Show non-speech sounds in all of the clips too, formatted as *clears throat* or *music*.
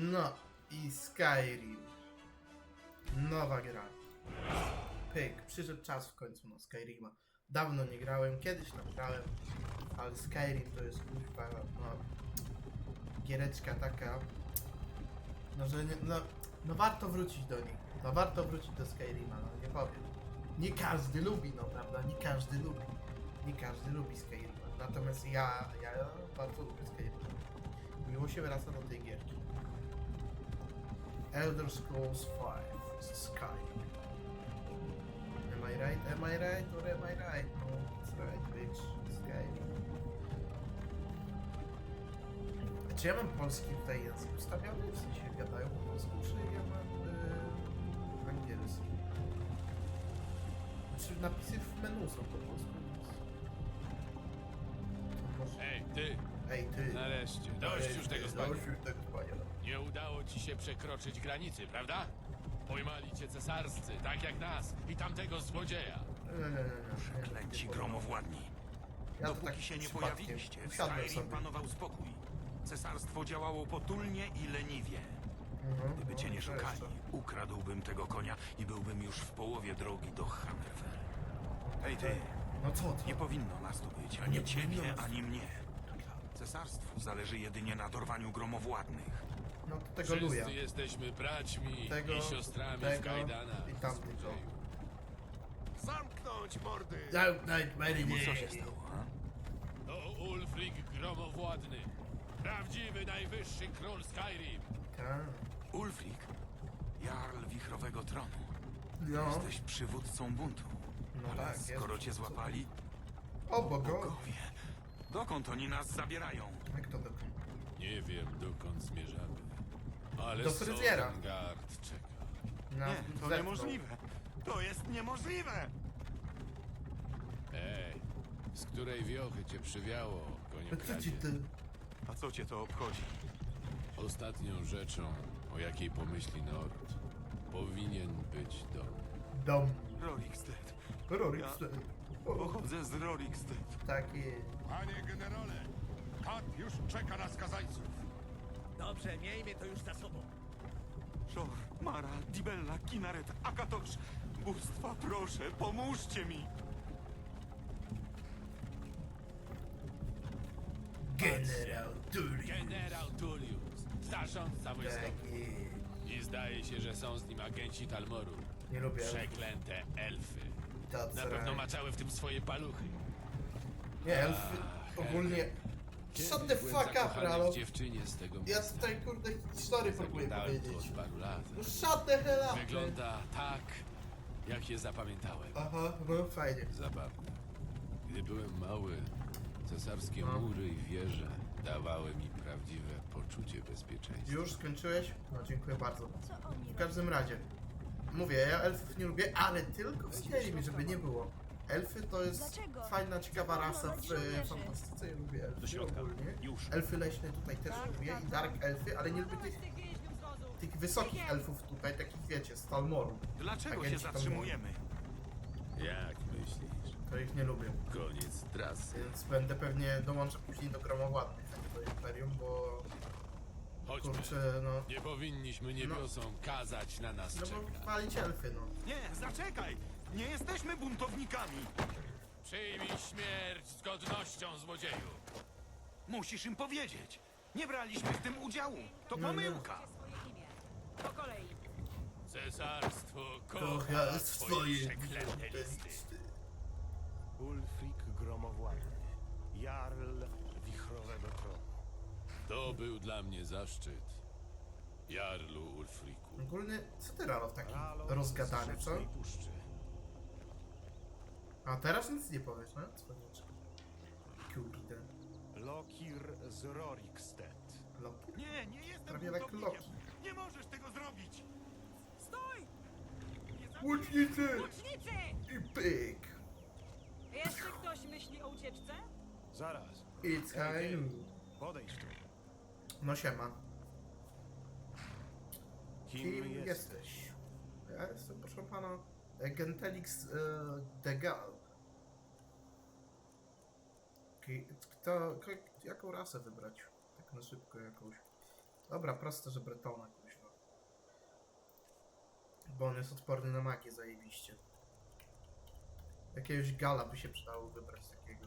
No i Skyrim. Nowa gra. Pyk, przyszedł czas w końcu na Skyrima. Dawno nie grałem, kiedyś tam grałem, ale Skyrim to jest kurwa, no, giereczka taka, no że nie, no, no warto wrócić do niej, no warto wrócić do Skyrima, no nie powiem. Nie każdy lubi, no prawda, nie każdy lubi, nie każdy lubi Skyrima, natomiast ja, ja bardzo lubię Skyrima. Miło się wraca do tej gierki. Elder Scrolls 5 Skyrim. Am I right? Am I right? Or am I right? No, it's right, bitch. A Czy ja mam polski tutaj język ustawiony? W sensie gadają po polsku, czy ja mam yy, angielski? Znaczy napisy w menu są po polsku. Ej, ty! Ej, ty! Nareszcie, dość już tego spania. Dość już tego spania. Nie udało ci się przekroczyć granicy, prawda? Pojmali cię cesarscy, tak jak nas i tamtego złodzieja. Nie, nie, nie, nie, nie. Przeklęci gromowładni. Ja to Dopóki tak się nie przypadkiem pojawiliście, w usiadłem Skyrim sobie. panował spokój. Cesarstwo działało potulnie i leniwie. Mhm, Gdyby cię no, nie szukali, ukradłbym tego konia i byłbym już w połowie drogi do Hammerfell. Hej ty, No co nie powinno nas tu być, Nie ani powinno ciebie, nas tu ani mnie. Cesarstwu zależy jedynie na dorwaniu gromowładnych. No to tego luja. Wszyscy jesteśmy braćmi Tego, i siostrami w tego kajdanach. i tamtego. Zamknąć mordy! Zamknąć Mary Mu co się stało, a? To Ulfric Gromowładny. Prawdziwy najwyższy król Skyrim. Tak. Ulfric, jarl wichrowego tronu. No, Jesteś przywódcą buntu. no Ale tak, jest. skoro cię złapali, O bogo. bogowie, dokąd oni nas zabierają? Jak to dokąd? Nie wiem, dokąd zmierzamy. Ale Do fryzjera. Sovngarde czeka. Na Nie, to niemożliwe. To jest niemożliwe! Ej, z której wiochy cię przywiało, No co ci koniokradzie? ty? A co cię to obchodzi? Ostatnią rzeczą, o jakiej pomyśli Nord, powinien być dom. Dom. Rorikstead. Rorikstead. O, Pochodzę z Rorikstead. tak jest. Panie generale, kat już czeka na skazańców. Dobrze, miejmy to już za sobą. Szor, Mara, Dibella, Kinaret, Akatosz. Bóstwa, proszę, pomóżcie mi! Generał Turi. Generał Tullius, zarządca wojskowy. Tak jest. I zdaje się, że są z nim agenci Talmoru. Nie lubię. Przeklęte elfy. That's Na pewno right. maczały w tym swoje paluchy. Nie, elfy ogólnie... Shut the fuck up, Ralo. dziewczynie z tego Ja miasta. tutaj kurde historię próbuję powiedzieć. od paru lat. No shut the hell up. Wygląda tak, jak je zapamiętałem. Aha, no fajnie. Zabawne. Gdy byłem mały, cesarskie No. mury i wieże dawały mi prawdziwe poczucie bezpieczeństwa. Już skończyłeś? No dziękuję bardzo. Co oni W każdym razie, mówię, ja elfów nie lubię, ale tylko w Skyrim, żeby nie było. Elfy to jest Dlaczego? fajna, ciekawa rasa w e, fantastyce. Ja lubię elfy Do środka. ogólnie. Już. Elfy leśne tutaj też Tak, lubię tak, i dark elfy, ale nie lubię tych, tych wysokich elfów tutaj, takich wiecie, z Talmoru. Dlaczego się Agenci Talmoru. zatrzymujemy? Jak myślisz? To ich nie lubię. Koniec trasy. Więc będę pewnie dołączę później do gromowładnych, a nie do Imperium, bo Chodźmy. kurczę, no... Nie powinniśmy niebiosom kazać na nas No czekać. bo walić elfy, no. Nie, zaczekaj! Nie jesteśmy buntownikami! Przyjmij śmierć z godnością, złodzieju! Musisz im powiedzieć! Nie braliśmy w tym udziału! To No, pomyłka! Po kolei. Cesarstwo kocha swoje swoje przeklęte listy. Ulfric Gromowładny, jarl wichrowego tronu. To był dla mnie zaszczyt. Jarlu Ulfriku. Ogólnie, co ty Ralo taki Ralo rozgadany, z co? Rzecznej Puszczy. A teraz nic nie powiesz, no? Cwaniaczek. Kurde. Lokir z Rorikstead. Loki? Nie, nie jestem Prawie jak buntownikiem! Loki. Nie możesz tego zrobić! Stój! Łucznicy! Łucznicy! I pyk! Jeszcze ktoś myśli o ucieczce? Zaraz, It's high podejdź tu. No siema. Kim, Kim jesteś? jesteś? Ja jestem, proszę pana, Gentelix e, de Gal. Ki- Kto, jaką rasę wybrać? Tak na szybko jakąś. Dobra, proste, że Bretona, kuźwa. Bo on jest odporny na magię, zajebiście. Jakiegoś gala by się przydało wybrać takiego.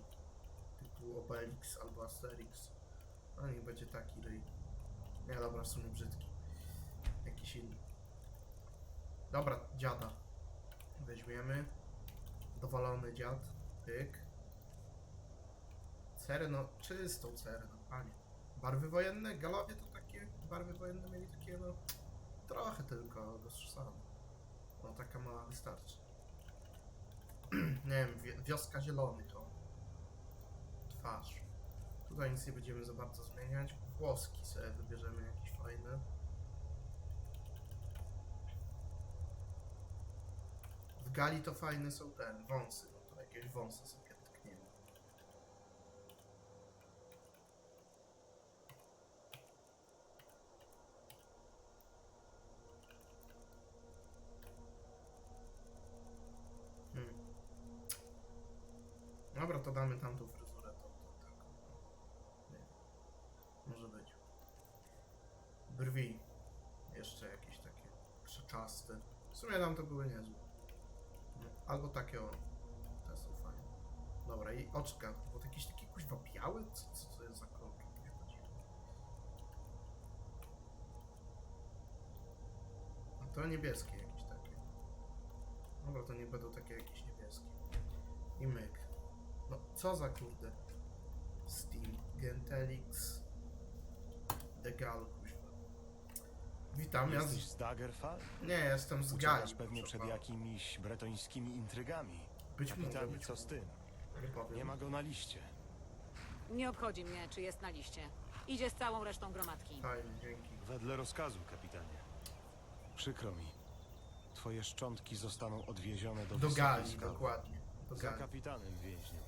Typu Obelix albo Asterix. A niech będzie taki ryj. Nie, dobra, w sumie brzydki. Jakiś inny. Dobra, dziada. Weźmiemy. Dowalony dziad. Pyk. Cerę, no czystą cerę, no panie. Barwy wojenne? Galowie to takie barwy wojenne mieli takie, no trochę tylko, przesady. No taka mała wystarczy. *clears throat* nie wiem, wi- wioska zielonych, o. Twarz. Tutaj nic nie będziemy za bardzo zmieniać. Włoski sobie wybierzemy jakieś fajne. W Gali to fajne są te wąsy, no to jakieś wąsy sobie tkniemy. Hmm. Dobra, to damy tamtą fryzurę, to, to tak. Nie. Może być. Brwi. Jeszcze jakieś takie krzeczaste. W sumie tam to były niezłe. Albo takie o. Te są fajne. Dobra, i oczka. Bo to jakieś takie kuźwa białe? Co, co to jest za kolor? A to niebieskie jakieś takie. Dobra, to nie będą takie jakieś niebieskie. I myk. No, co za kurde. Steam, Gentelix, Degal, kuźwa. Witam, ja Jesteś z... z Daggerfall? Nie, jestem z Gali. Uciekasz pewnie proszę przed pana. jakimiś bretońskimi intrygami. Być może, Kapitanie, być co z tym? Nie powiem. Nie ma go na liście. Nie obchodzi mnie, czy jest na liście. Idzie z całą resztą gromadki. Fajnie, dzięki. Wedle rozkazu, kapitanie. Przykro mi. Twoje szczątki zostaną odwiezione do Do wysokiej Gali, skały. dokładnie. Do Za Gali. kapitanem więźniu.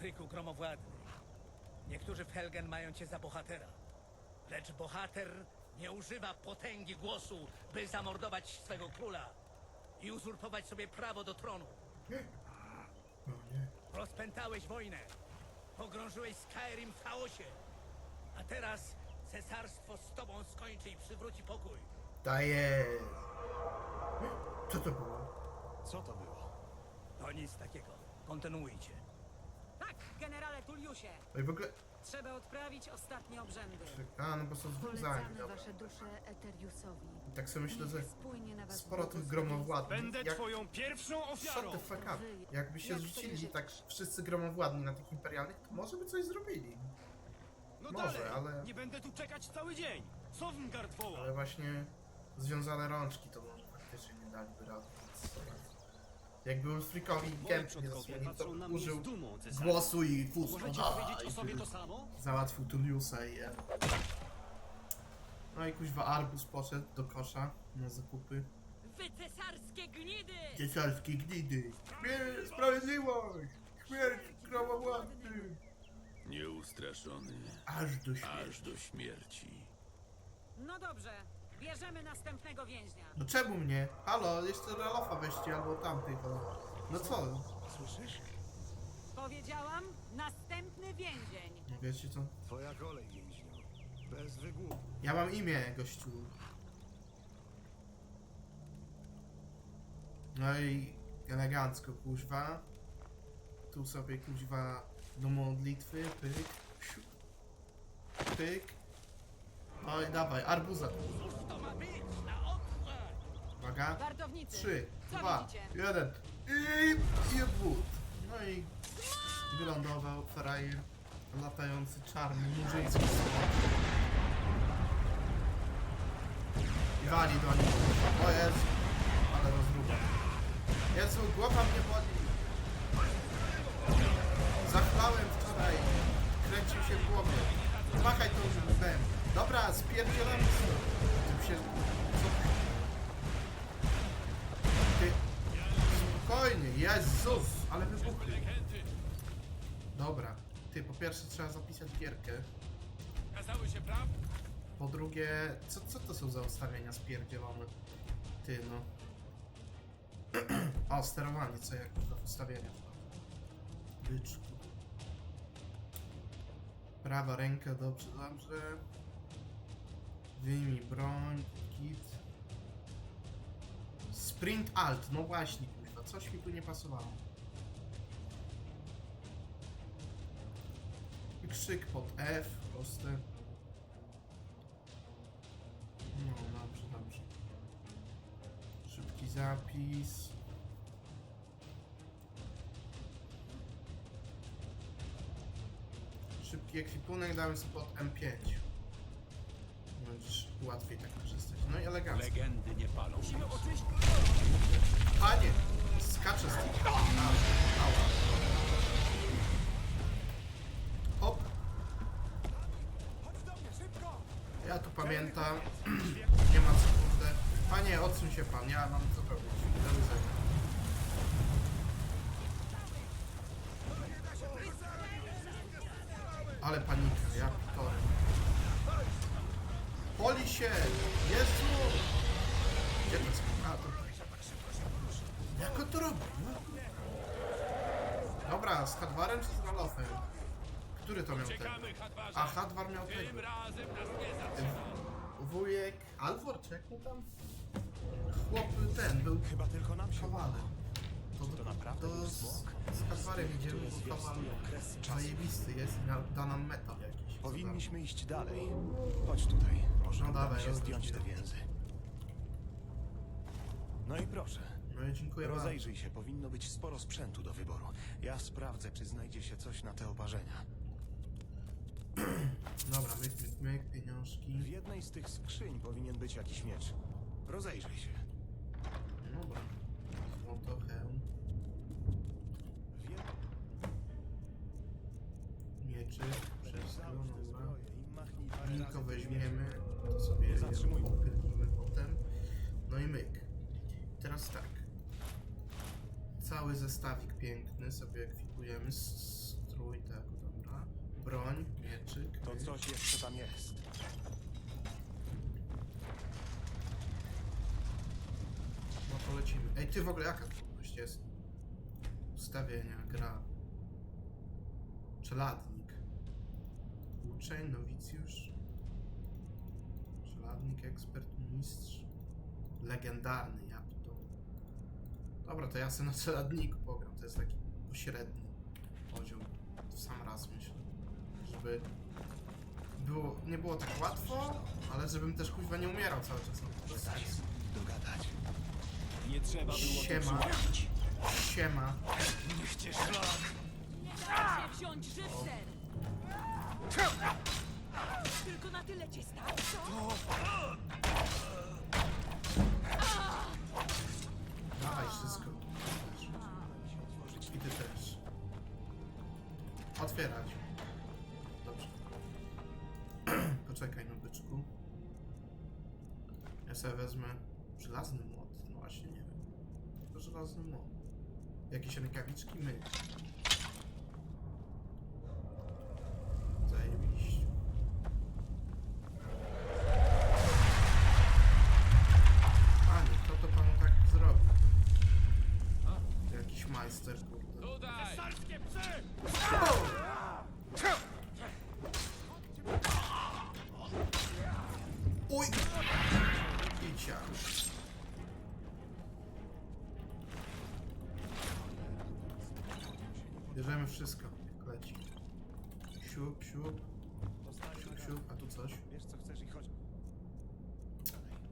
Ulfryku gromowładny. Niektórzy w Helgen mają cię za bohatera. Lecz bohater nie używa potęgi głosu, by zamordować swego króla i uzurpować sobie prawo do tronu. Nie. Rozpętałeś wojnę. Pogrążyłeś Skyrim w chaosie. A teraz cesarstwo z tobą skończy i przywróci pokój. Daję. Co to było? Co to było? To nic takiego. Kontynuujcie. Tak. No i w ogóle... Trzeba odprawić ostatnie obrzędy. A, no bo są związani, Polecamy dobra. wasze dusze Eteriusowi. I tak sobie myślę, że Niech na was sporo tych gromowładnych. Będę jak... twoją pierwszą ofiarą! Shut the fuck up. Jakby się Jak rzucili tak wszyscy gromowładni na tych imperialnych, to może by coś zrobili. No Może, dalej, ale- nie będę tu czekać cały dzień! Sovngarde woła! Ale właśnie związane rączki to może faktycznie nie daliby rady. więc. Jakby Ulfrikowi Kemp nie zasłonił, to użył głosu i fust. Możecie powiedzieć o sobie to samo? Załatwił Tulliusa i je. No i kuźwa Arbus poszedł do kosza na zakupy. Wy cesarskie gnidy! Cesarskiej gnidy. Śmierć, sprawiedliwość! Śmierć gromowładny! Nieustraszony, Aż do śmierci. aż do śmierci. No dobrze, bierzemy następnego więźnia. No czemu mnie? Halo, jeszcze Ralofa weźcie albo tamtych. o. No co? Słyszysz? Powiedziałam, następny więzień. Wiecie co? Twoja kolej, więźniu. Bez wygłupu. Ja mam imię, gościu. No i elegancko, kuźwa. Tu sobie, kuźwa, do modlitwy, pyk. siu, Pyk. Oj, dawaj, arbuza. Uwaga. Wartownicy, Trzy, co dwa, widzicie? jeden. I, i wód. No i wylądował frajer latający czarny murzyński słod. I wali do nich. O Jezu, ale rozruba. Jezu, głowa mnie boli. Zachlałem wczoraj. Kręcił się w głowie. Machaj tą łbem. Dobra, spierdzielamy stąd. Żeby się... Spokojnie, Jezus, ale wybuchły. Dobra, ty, po pierwsze trzeba zapisać gierkę. Kazały się praw? Po drugie, co, co to są za ustawienia spierdzielone? Ty no. *clears throat* O, sterowanie, co jak do ustawienia. Byczku. Prawa ręka, dobrze, dobrze. Wyjmij broń, kit. Sprint alt, no właśnie, kurwa, coś mi tu nie pasowało. I krzyk pod F, proste. No, dobrze, dobrze. Szybki zapis. Szybki ekwipunek dałem sobie pod M5. Będziesz łatwiej tak korzystać. No i elegancko. Legendy nie palą. Panie! Skaczę z pamiętam. *clears throat* Nie ma sekundę. Panie, odsuń się pan, ja mam co robić. Mu tam? Chłop ten, był Chyba tylko nam się kowalem. To, to naprawdę to był z, smok? z Hadwarem idziemy, bo kowal zajebisty jest i na- da nam metal jakiś. Powinniśmy iść dalej. Chodź tutaj. Może No uda dawaj, mi się zdjąć się. te więzy. No i proszę. No i dziękuję bardzo. Rozejrzyj się, powinno być sporo sprzętu do wyboru. Ja sprawdzę, czy znajdzie się coś na te oparzenia. Dobra, myk, myk, myk, pieniążki. W jednej z tych skrzyń powinien być jakiś miecz. Rozejrzyj się. Dobra. Złoto, hełm, W mieczyk, wszystko, Załóż dobra. zbroję i machnij parę Niko razy tym weźmiemy, mieczem. to sobie je Zatrzymuj. popylimy potem. No i myk. Teraz tak. Cały zestawik piękny sobie ekwipujemy. S- Strój, tak. Broń, mieczyk. To coś jeszcze tam jest. No to lecimy. Ej, ty w ogóle jaka trudność jest? Ustawienia, gra. Czeladnik. Uczeń, nowicjusz. Czeladnik, ekspert, mistrz. Legendarny, ja to. Dobra, to ja sobie na czeladniku pogram. To jest taki pośredni poziom. W sam raz myślę. Żeby było, nie było tak łatwo, ale żebym też kuźwa nie umierał cały czas. Dogadać. Nie trzeba było Siema. przychodzić. Siema. Niech cię szlak. Nie da się wziąć żywcem! Tylko na tyle ci starczy, co? Dawaj wszystko. I ty też. Otwierać. Poczekaj no byczku. Ja sobie wezmę żelazny młot. No właśnie nie wiem. To żelazny młot. Jakieś rękawiczki? My. Zajebiście. Wszystko, leci. Siup, siup, siup, siup, a tu coś. Wiesz co chcesz i chodź.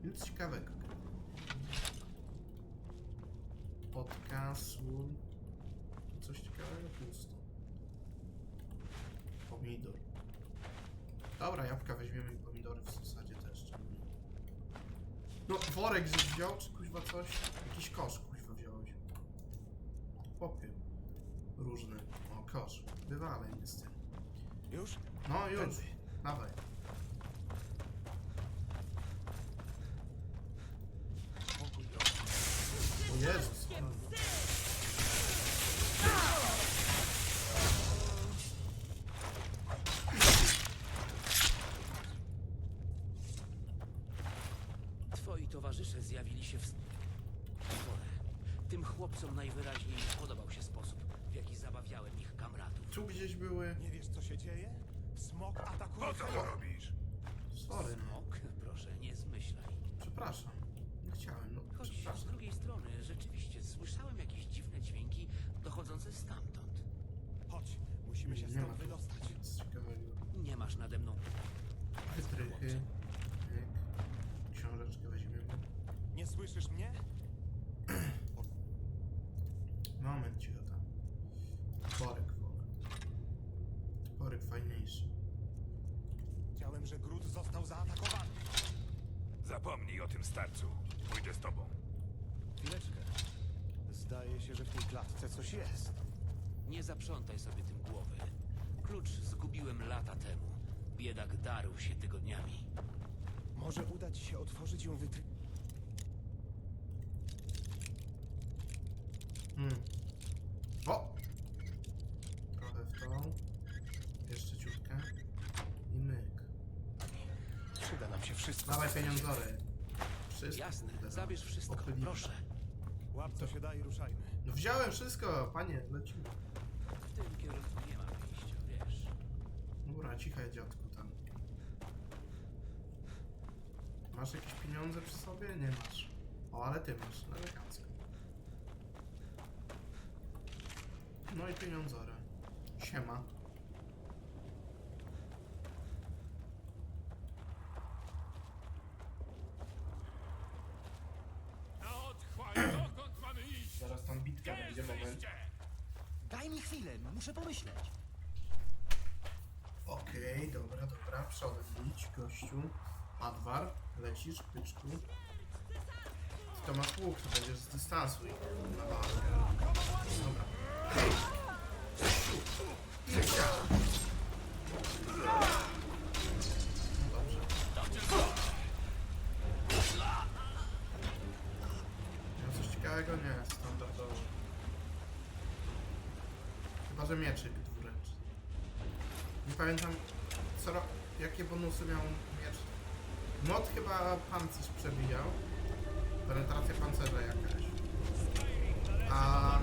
Nic ciekawego. Tu coś ciekawego, pusto. Pomidor. Dobra, jabłka weźmiemy i pomidory w zasadzie też. No, worek żeś wziął, czy kuźwa coś? Jakiś kosz kuźwa wziąłeś. Popie. Różny. Kosz. Wywalaj mnie z tym. Już? No już. Tędy. Dawaj. O Jezus. Zapraszam. Zapomnij o tym starcu. Pójdę z tobą. Chwileczkę. Zdaje się, że w tej klatce coś jest. Nie zaprzątaj sobie tym głowy. Klucz zgubiłem lata temu. Biedak darł się tygodniami. Może uda ci się otworzyć ją wytry... Hmm. O! Trochę w tą. Jeszcze ciutkę. I myk. Przyda nam się wszystko. Dawaj pieniądzory. Wszystko. Jasne, zabierz dawaj. wszystko, Opylimy. proszę. Łap co się da i ruszajmy. No wziąłem wszystko, panie, lecimy. W tym kierunku nie ma wyjścia, wiesz. Dobra, cichaj dziadku tam. Masz jakieś pieniądze przy sobie? Nie masz. O, ale ty masz, elegancko. No i pieniądzory. Siema. Na otchłań, dokąd mamy iść? Zaraz tam bitka Gdzie będzie, moment. jesteście? Daj mi chwilę, muszę pomyśleć. Okej, dobra, dobra, przodem idź, gościu. Adwar, lecisz, pyczku. To masz łuk, to będziesz z dystansu i na walkę. Dobra. Hej! No dobrze. Miał coś ciekawego? Nie, standardowo. Chyba, że mieczyk dwuręczny. Nie pamiętam, co jakie bonusy miał miecz. Mod chyba pancerz przebijał. Penetracja pancerza jakaś. A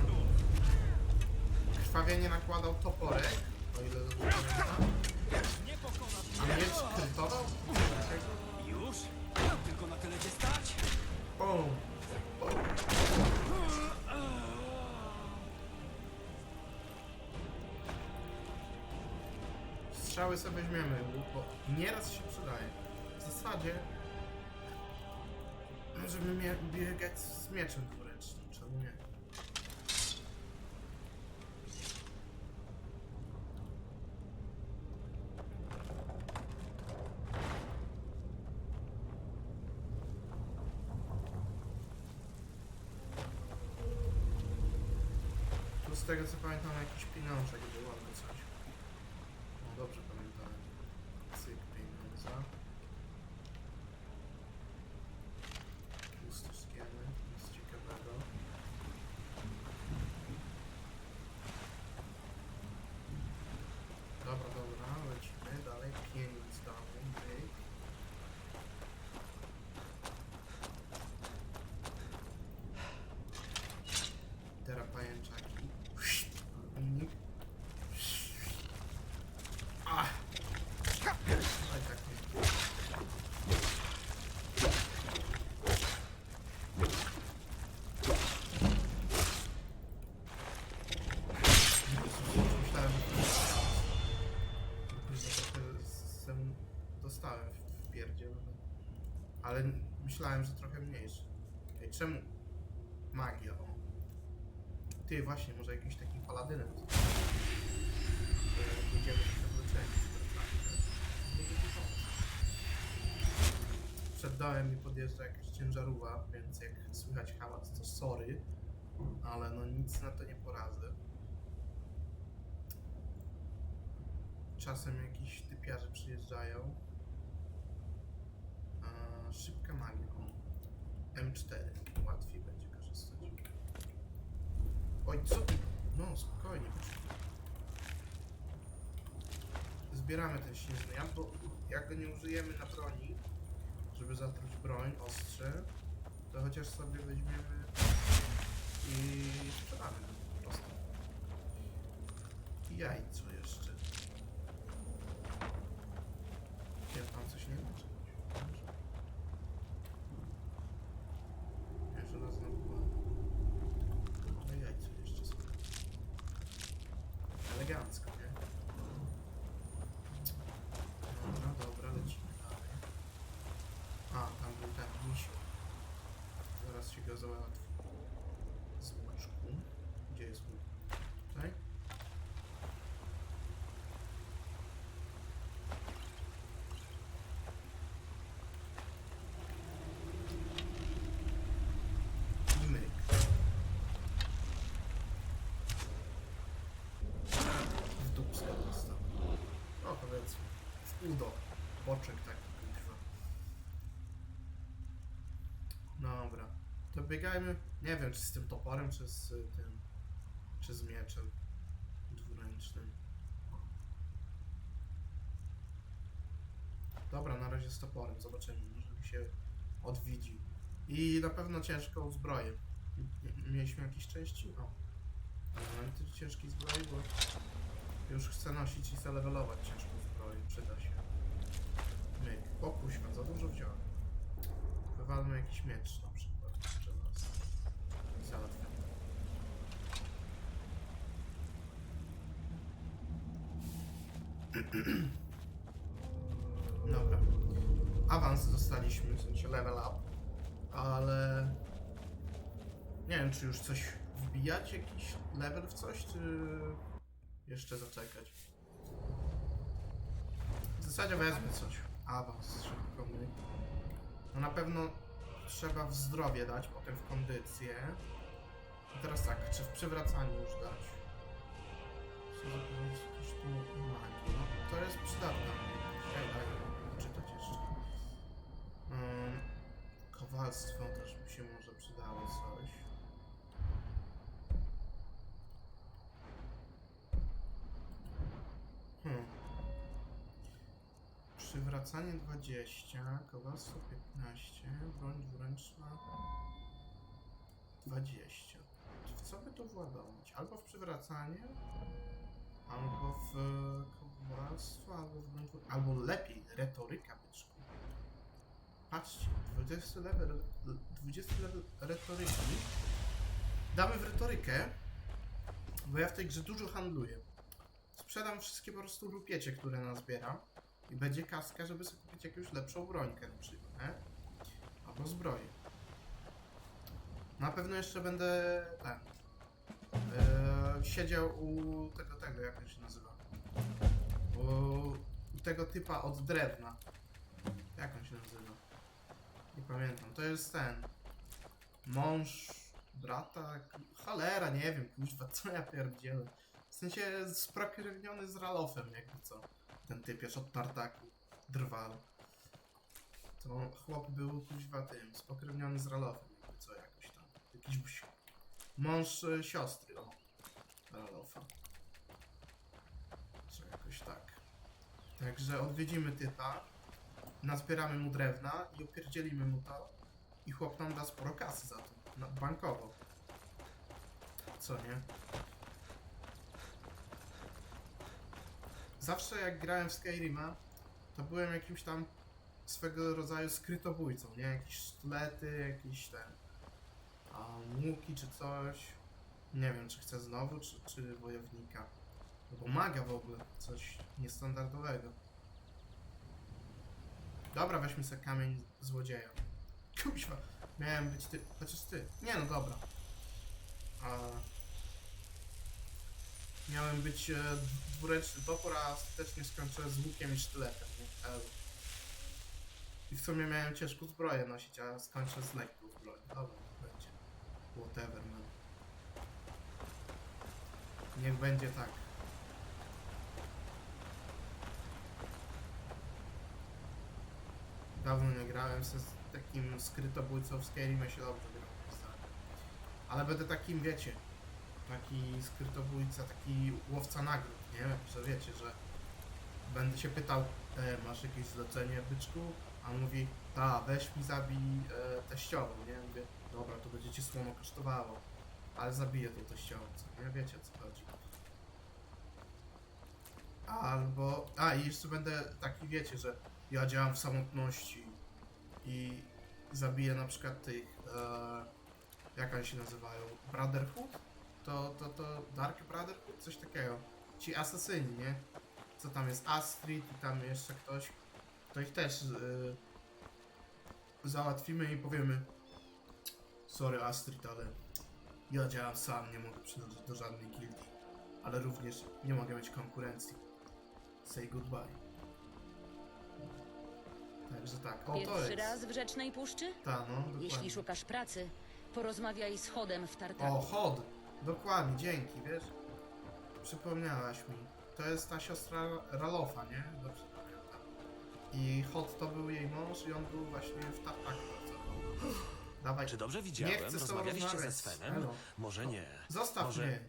krwawienie nakładał toporek, o ile dobrze pamiętam. A miecz krytował? Już? Tylko na tyle cię stać? Strzały sobie weźmiemy, bo nieraz się przydaje. W zasadzie, mie- biegać z mieczem dwuręcznym, czemu nie? Z tego co pamiętam jakiś pieniążek był albo coś. No dobrze pamiętałem. Cyk pieniądza. Puste szkiemy, nic ciekawego. Dobra, dobra, lecimy dalej. Pieniądz dalej, myk. Teraz pajęczaki. Minik. Ach! Oj, tak nie. Myślałem, że to jest Później trochę sem dostałem w, w pierdziel, ale myślałem, że trochę mniejszy. Ej, czemu? Magia, o. Ty, właśnie, może jakimś takim paladynem. Będziemy się wleczeni. Przed dołem mi podjeżdża jakaś ciężarówka, więc jak słychać hałas, to sorry, ale no nic na to nie poradzę. Czasem jakiś typiarze przyjeżdżają. 4. Łatwiej będzie korzystać. Oj, co ty? No, spokojnie. Zbieramy ten śnieżny bo jak go nie użyjemy na broni, żeby zatruć broń, ostrze, to chociaż sobie weźmiemy i sprzedamy po prostu. I jajco jeszcze. Udo. Boczek taki kuźwa. Dobra. To biegajmy. Nie wiem czy z tym toporem, czy z y, tym. Czy z mieczem dwuręcznym. Dobra, na razie z toporem. Zobaczymy. Może mi się odwiedzi. I na pewno ciężką zbroję. Mieliśmy jakieś części? O. Elementy ciężkiej zbroi, bo już chcę nosić i zalewelować ciężką zbroję. Przyda się. O za dużo wziąłem. Wywalmy jakiś miecz na przykład. Czy was. Załatwiam. *clears throat* Dobra. Awans dostaliśmy, w sensie level up. Ale... Nie wiem, czy już coś wbijać, jakiś level w coś, czy jeszcze zaczekać. W zasadzie wezmę coś. Awans szybko my. No na pewno trzeba w zdrowie dać, potem w kondycję. I teraz tak, czy w przywracaniu już dać? Co zapewnić coś tu magii? No to jest przydatne. Ej, daj, czytać jeszcze. Kowalstwo też mi się może przydało coś. Hmm. Przywracanie 20, kowalstwo 15, broń dwuręczna 20. W co by to władować? Albo w przywracanie, albo w kowalstwo, albo w broń. Albo lepiej, retoryka byczku. Patrzcie, 20 level, 20 level retoryki. Damy w retorykę, bo ja w tej grze dużo handluję. Sprzedam wszystkie po prostu rupiecie, które nazbieram. I będzie kaska, żeby sobie kupić jakąś lepszą brońkę na przykład, nie? Albo zbroję. Na pewno jeszcze będę ten. Yy, siedział u tego, tego, jak on się nazywa? U, u tego typa od drewna. Jak on się nazywa? Nie pamiętam. To jest ten. Mąż brata. Cholera, nie wiem, kuźwa, co ja pierdzielę. W sensie spokrewniony z Ralofem, jakby co. Ten typiarz od tartaku. Drwal. To chłop był kuźwa tym, spokrewniony z Ralofem, jakby co jakoś tam. Jakiś. Mąż e, siostry, o. Ralofa. Czy jakoś tak. Także odwiedzimy typa, nazbieramy mu drewna i opierdzielimy mu to. I chłop nam da sporo kasy za to. Na, bankowo. Co nie? Zawsze jak grałem w Skyrima, to byłem jakimś tam swego rodzaju skrytobójcą, nie? Jakieś sztylety, jakieś ten... A, łuki czy coś. Nie wiem, czy chcę znowu, czy, czy wojownika. Albo maga w ogóle, coś niestandardowego. Dobra, weźmy sobie kamień złodzieja. Kuźwa, miałem być ty, chociaż ty. Nie no, dobra. A... Miałem być e, dwuręczny topór, a ostatecznie skończyłem z łukiem i sztyletem? Elu. I w sumie miałem ciężką zbroję nosić, a skończę z lekką zbroją. Dobra, będzie. Whatever, man. Niech będzie tak. Dawno nie grałem ze z takim skrytobójcą w Skyrimie się dobrze gra. Ale będę takim, wiecie, taki skrytobójca, taki łowca nagród, nie? Że wiecie, że będę się pytał, e, masz jakieś zlecenie, byczku? A on mówi, ta, weź mi zabij e, teściową, nie? Mówię, dobra, to będzie ci słono kosztowało, ale zabiję tą teściową, co nie? Wiecie o co chodzi. Albo. A, i jeszcze będę taki, wiecie, że ja działam w samotności i zabiję na przykład tych. E, jak oni się nazywają? Brotherhood? To, to, to Dark Brotherhood? Coś takiego. Ci asesyni, nie? Co tam jest? Astrid i tam jeszcze ktoś. To ich też e, załatwimy i powiemy. Sorry Astrid, ale ja działam sam, nie mogę przynależeć do żadnej gildii. Ale również nie mogę mieć konkurencji. Say goodbye. Także tak, o to Pierwszy jest. raz w Rzecznej Puszczy? Ta, no, dokładnie. Jeśli szukasz pracy, porozmawiaj z Chodem w Tartaku. O, Hod! Dokładnie, dzięki, wiesz? Przypomniałaś mi. To jest ta siostra Ralofa, nie? Dobrze pamiętam. I Hod to był jej mąż i on był właśnie w Tartaku bardzo. *gasps* Dawaj. Czy dobrze Nie widziałem? chcę z tobą Rozmawialiście ze rozmawiać. Svenem? Elo. Może nie. Zostaw Może- mnie.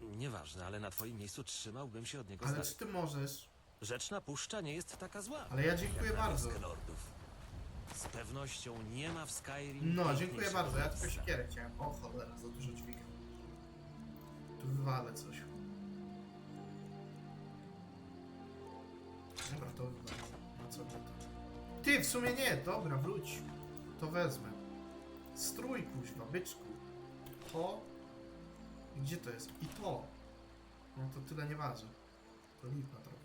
Nieważne, ale na twoim miejscu trzymałbym się od niego Ale czy ty możesz? Rzeczna puszcza nie jest taka zła. Ale ja dziękuję jak na bardzo. wioskę lordów. Z pewnością nie ma w Skyrim No, dziękuję piękniejszego bardzo. Ja tylko miejsca. siekierę chciałem. O cholera, za dużo dźwigam. Wywalę coś. Dobra, to wywalę. No co to? Ty, w sumie nie. Dobra, wróć. To wezmę. Strój, kuźwa, byczku. To. Gdzie to jest? I to. No to tyle nie waży. To lipa trochę.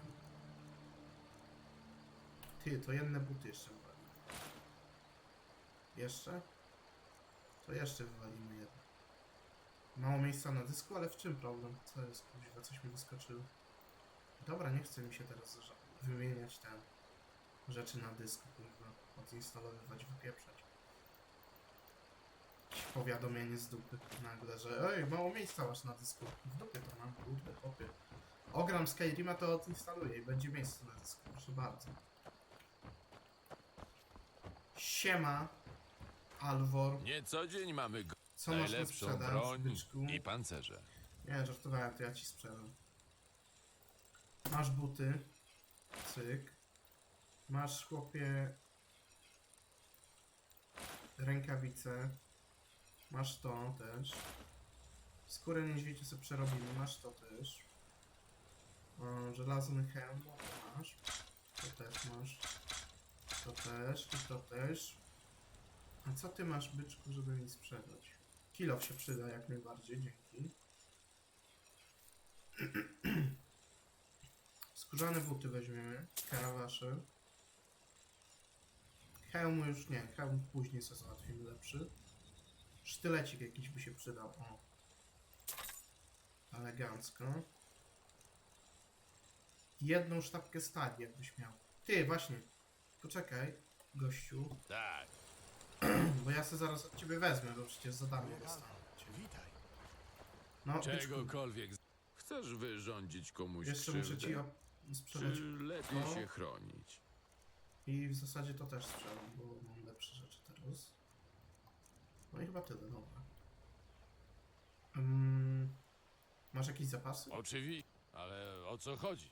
Ty, to jedne buty jeszcze wywalę. Jeszcze? To jeszcze wywalimy jedno. Mało miejsca na dysku, ale w czym problem? Co jest kuźwa? Coś mi wyskoczyło. Dobra, nie chce mi się teraz wymieniać ten rzeczy na dysku, kurwa. Odinstalowywać, wypieprzać. Powiadomienie z dupy nagle, że ej, mało miejsca masz na dysku. W dupie to mam, kurde, hopie. Ogram Skyrima, to odinstaluję i będzie miejsce na dysku, proszę bardzo. Siema, Alvor. Nie co dzień mamy go. Co masz na Najlepszą sprzedaż, broń byczku? i pancerze. Nie, żartowałem, to ja ci sprzedam. Masz buty. Cyk. Masz, chłopie... Rękawice. Masz to też. Skórę niedźwiedzia sobie przerobimy, masz to też. O, żelazny hełm, to masz. To też masz. To też i to też. A co ty masz, byczku, żeby mi sprzedać? Kilof się przyda jak najbardziej, dzięki. *clears throat* Skórzane buty weźmiemy, karawasze. Hełmu już nie, hełm później sobie załatwimy lepszy. Sztylecik jakiś by się przydał, o. Elegancko. Jedną sztabkę stali, jakbyś miał. Ty, właśnie. Poczekaj, gościu, Tak. Bo ja sobie zaraz od ciebie wezmę, bo przecież zadanie dostanę. od ciebie. Witaj. No, byczku, Czegokolwiek. Chcesz wyrządzić komuś jeszcze muszę krzywdę? ci op- sprzedać Czy lepiej to? się chronić? I w zasadzie to też sprzedam, bo mam lepsze rzeczy teraz. No i chyba tyle, dobra. Mm, masz jakieś zapasy? Oczywiście, ale o co chodzi?